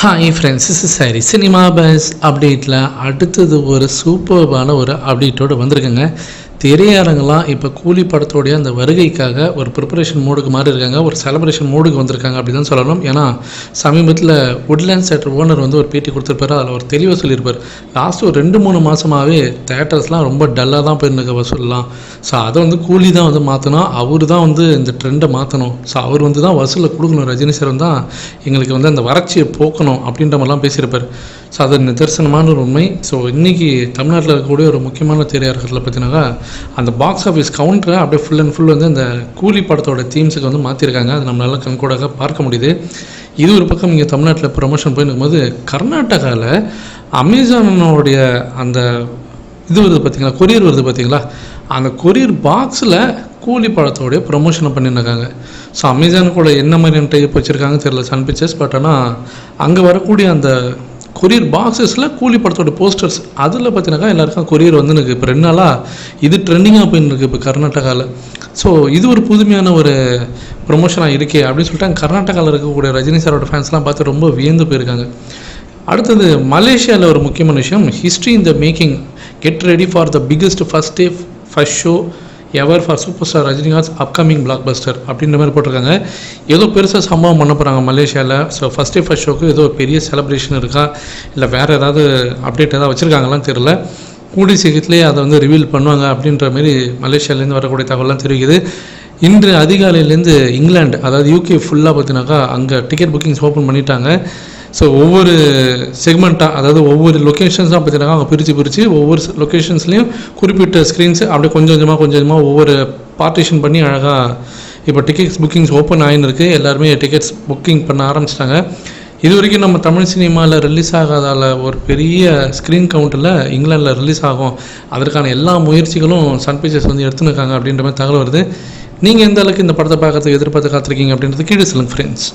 Hi friends is sorry cinema buzz அப்டேட்டில் அடுத்தது ஒரு சூப்பர்பான ஒரு அப்டேட்டோடு வந்திருக்குங்க. திரையரங்கெல்லாம் இப்போ கூலி படத்தோடைய அந்த வருகைக்காக ஒரு ப்ரிப்பரேஷன் மோடுக்கு மாதிரி இருக்காங்க. ஒரு செலப்ரேஷன் மோடுக்கு வந்திருக்காங்க அப்படி தான் சொல்லணும். ஏன்னா சமீபத்தில் உட்லேண்ட் தேட்டர் ஓனர் வந்து ஒரு பேட்டி கொடுத்துருப்பாரு. அதில் ஒரு தெளிவாக சொல்லியிருப்பார். லாஸ்ட் ஒரு ரெண்டு மூணு மாதமாகவே தேட்டர்ஸ்லாம் ரொம்ப டல்லாக தான் போயிருந்துக்க வசூல்லாம் ஸோ அதை வந்து கூலி தான் வந்து மாற்றணும் அவர் தான் வந்து இந்த ட்ரெண்டை மாற்றணும் ஸோ அவர் வந்து தான் வசூலில் கொடுக்கணும். ரஜினி சார் தான் எங்களுக்கு வந்து அந்த வறட்சியை போக்கணும் அப்படின்ற மாதிரிலாம் பேசியிருப்பார். ஸோ அது நிதர்சனமான ஒரு உண்மை. ஸோ இன்றைக்கி தமிழ்நாட்டில் இருக்கக்கூடிய ஒரு முக்கியமான திரையரங்கத்தில் பார்த்தீங்கன்னா அந்த பாக்ஸ் ஆஃபீஸ் கவுண்டரை அப்படியே ஃபுல் அண்ட் ஃபுல் வந்து அந்த கூலி படத்தோட தீம்ஸுக்கு வந்து மாற்றிருக்காங்க அது நம்மளால் கண்கூடாக பார்க்க முடியுது. இது ஒரு பக்கம் இங்கே தமிழ்நாட்டில் ப்ரொமோஷன் போய் இருக்கும்போது கர்நாடகாவில் அமேசானோடைய அந்த இது வருது பார்த்தீங்களா கொரியர் வருது பார்த்தீங்களா அந்த கொரியர் பாக்ஸில் கூலி படத்தோடைய ப்ரொமோஷனை பண்ணியிருக்காங்க. ஸோ அமேசான் கூட என்ன மாதிரியான டைப் வச்சுருக்காங்க தெரியல சன் பிக்சர்ஸ் பட் ஆனால் அங்கே வரக்கூடிய அந்த கொரியர் பாக்ஸஸில் கூலி படத்தோட போஸ்டர்ஸ் அதில் பார்த்தீங்கன்னாக்கா எல்லாருக்கும் கொரியர் வந்து எனக்கு இப்போ ரெண்டு நாளாக இது ட்ரெண்டிங்காக போயின்னு இருக்கு இப்போ கர்நாடகாவில் ஸோ இது ஒரு புதுமையான ஒரு ப்ரொமோஷனாக இருக்கே அப்படின்னு சொல்லிட்டு கர்நாடகாவில் இருக்கக்கூடிய ரஜினி சாரோட ஃபேன்ஸ்லாம் பார்த்து ரொம்ப வியந்து போயிருக்காங்க. அடுத்தது மலேசியாவில் ஒரு முக்கியமான விஷயம் history in the making get ready for the biggest first day first show ever for super star Rajinikanth upcoming blockbuster அப்படின்ற மாதிரி போட்டிருக்காங்க. ஏதோ பெருசாக சம்பவம் பண்ண போகிறாங்க மலேசியாவில் ஸோ ஃபஸ்ட் டே ஃபஸ்ட் ஷோக்கு ஏதோ பெரிய செலப்ரேஷன் இருக்கா? இல்லை வேறு ஏதாவது அப்டேட் ஏதாவது வச்சுருக்காங்களான்னு தெரில கூடி சீக்கிரத்துலேயே அதை வந்து ரிவீல் பண்ணுவாங்க அப்படின்ற மாதிரி மலேசியாவிலேருந்து வரக்கூடிய தகவலாம் தெரிவிக்குது இன்று அதிகாலையிலேருந்து இங்கிலாந்து அதாவது யூகே ஃபுல்லாக பார்த்தீங்கன்னாக்கா அங்கே டிக்கெட் புக்கிங்ஸ் ஓப்பன் பண்ணிட்டாங்க. ஸோ ஒவ்வொரு செக்மெண்ட்டாக அதாவது ஒவ்வொரு லொக்கேஷன்ஸாக பார்த்தீங்கன்னா அவங்க பிரித்து பிரித்து ஒவ்வொரு லொக்கேஷன்ஸ்லேயும் குறிப்பிட்ட ஸ்க்ரீன்ஸு அப்படியே கொஞ்சம் கொஞ்சமாக கொஞ்சம் கொஞ்சமாக ஒவ்வொரு பார்ட்டிஷன் பண்ணி அழகாக இப்போ டிக்கெட்ஸ் புக்கிங்ஸ் ஓப்பன் ஆகின்னு இருக்குது எல்லாருமே டிக்கெட்ஸ் புக்கிங் பண்ண ஆரம்பிச்சிட்டாங்க. இது வரைக்கும் நம்ம தமிழ் சினிமாவில் ரிலீஸ் ஆகாதால் ஒரு பெரிய ஸ்க்ரீன் கவுண்ட்டில் இங்கிலாந்தில் ரிலீஸ் ஆகும். அதற்கான எல்லா முயற்சிகளும் சன் பிக்சர்ஸ் வந்து எடுத்துன்னு இருக்காங்க அப்படின்ற மாதிரி தகவல் வருது. நீங்கள் எந்த அளவுக்கு இந்த படத்தை பார்க்கறதுக்கு எதிர்பார்த்து காத்திருக்கீங்க அப்படின்றது கீழே சொல்லுங்கள் ஃப்ரெண்ட்ஸ்